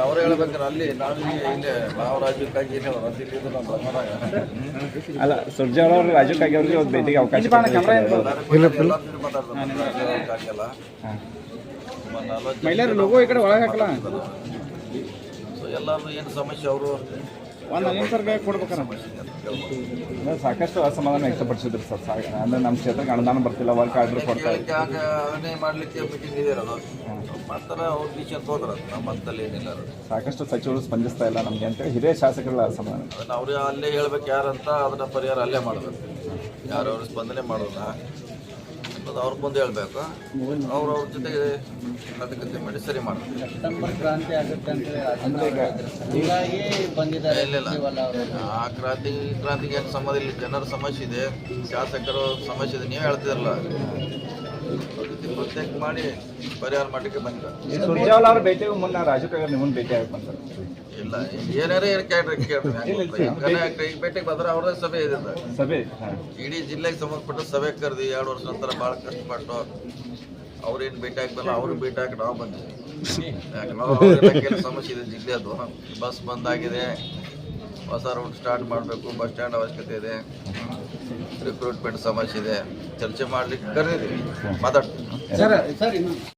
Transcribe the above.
ಅವ್ರು ಹೇಳ್ಬೇಕಾರೆ ಅಲ್ಲಿ ನಾನು ಇಲ್ಲಿ ನಾವು ರಾಜ್ಯಕ್ಕಾಗಿ ಅಲ್ಲ ಸುರ್ಜೇವಾಲ ಅವರು ರಾಜಕ್ಕಾಗಿ ಅವ್ರಿಗೆ ಒಂದು ಭೇಟಿಗೆ ಅವಕಾಶ ಮಹಿಳೆಯರು ಲೋಗೋ ಈ ಕಡೆ ಒಳಗೆ ಹಾಕಲ್ಲ. ಎಲ್ಲಾರು ಏನು ಸಮಸ್ಯೆ ಅವರು? ಒಂದು ಸಾಕಷ್ಟು ಅಸಮಾಧಾನ ವ್ಯಕ್ತಪಡಿಸಿದ್ರು ಸರ್. ಸಾ- ಅಂದ್ರೆ ನಮ್ಮ ಕ್ಷೇತ್ರಕ್ಕೆ ಅನುದಾನ ಬರ್ತಿಲ್ಲ ವರ್ಕ್ ಆರ್ಡರ್ ಕೊಡ್ತಾ ಕೇಳಲಿಕ್ಕೆ ಆಗ ಅದನ್ನೇ ಮಾಡಲಿಕ್ಕೆ ಮೀಟಿಂಗ್ ಇದೆ ಇರೋದು ಮಾಡ್ತಾರೆ ಅವ್ರ ಡಿಸಿಷನ್ ತೊಗೊಂಡ್ರೆ ನಮ್ಮ ಏನಿಲ್ಲ ಸಾಕಷ್ಟು ಸಚಿವರು ಸ್ಪಂದಿಸ್ತಾ ಇಲ್ಲ ನಮಗೆ ಅಂತೇಳಿ ಹಿರಿಯ ಶಾಸಕರು ಅಸಮಾಧಾನ. ಅದನ್ನ ಅವ್ರು ಅಲ್ಲೇ ಹೇಳ್ಬೇಕು ಯಾರಂತ ಅದನ್ನ ಪರಿಹಾರ ಅಲ್ಲೇ ಮಾಡಬೇಕು. ಯಾರವ್ರು ಸ್ಪಂದನೆ ಮಾಡೋಲ್ಲ. ಅದು ಅವ್ರಿಗೆ ಬಂದು ಹೇಳ್ಬೇಕು. ಅವ್ರು ಅವ್ರ ಜೊತೆಗೆ ಅದಕ್ಕೆ ಮಾಡಿ ಸರಿ ಮಾಡ್ತಾರೆ ಸೆಪ್ಟೆಂಬರ್ ಕ್ರಾಂತಿ ಆಗುತ್ತೆ ಅಂತ ಹೇಳಿ ಅಂದ್ರೆ ಹೀಗಾಗಿ ಬಂದಿದ್ದಾರೆ ಇಲ್ಲ ಇಲ್ಲ ಆ ಕ್ರಾಂತಿ ಕ್ರಾಂತಿಗೆ ಏನು ಸಂಬಂಧ ಇಲ್ಲ. ಜನರ ಸಮಸ್ಯೆ ಇದೆ. ಶಾಸಕರು ಸಮಸ್ಯೆ ಇದೆ. ನೀವು ಹೇಳ್ತಿರಲ್ಲ ಅವ್ರ ಪ್ರತ್ಯೇಕ ಮಾಡಿ ಪರಿಹಾರ ಮಾಡಲಿಕ್ಕೆ ಬಂದ ಸುರ್ಜಾವಲ್ ಅವ್ರ ಭೇಟಿಗೂ ಮುನ್ನ ರಾಜಕೀಯ ನಿಮ್ಮನ್ನು ಭೇಟಿ ಆಗಿ ಬಂತಾರೆ ಇಲ್ಲ ಏನಾರೇ ಏನು ಕೇಳ್ರಿ ಕೇಳ್ರಿ. ಈಗ ಭೇಟಿಗೆ ಬಂದ್ರೆ ಅವ್ರದೇ ಸಭೆ ಇದೆ ಅದು. ಸಭೆ ಇಡೀ ಜಿಲ್ಲೆಗೆ ಸಂಬಂಧಪಟ್ಟ ಸಭೆ ಕರೆದಿ ಎರಡು ವರ್ಷ ನಂತರ ಭಾಳ ಕಷ್ಟಪಟ್ಟು ಅವ್ರೇನು ಭೇಟಿ ಹಾಕ್ಬಲ್ಲ ಅವ್ರಿಗೆ ಭೇಟಿ ಹಾಕಿ ನಾವು ಬಂದಿದ್ವಿ ಯಾಕೆ ನಾವು ಅವ್ರೆಲ್ಲ ಸಮಸ್ಯೆ ಇದೆ ಜಿಲ್ಲೆದು ಬಸ್ ಬಂದಾಗಿದೆ ಹೊಸ ರೂಟ್ ಸ್ಟಾರ್ಟ್ ಮಾಡಬೇಕು ಬಸ್ ಸ್ಟ್ಯಾಂಡ್ ಅವಶ್ಯಕತೆ ಇದೆ. ರಿಕ್ರೂಟ್ಮೆಂಟ್ ಸಮಸ್ಯೆ ಇದೆ. ಚರ್ಚೆ ಮಾಡ್ಲಿಕ್ಕೆ ಕರೀರಿ. ಮಾತಾಡ್ತೀನಿ.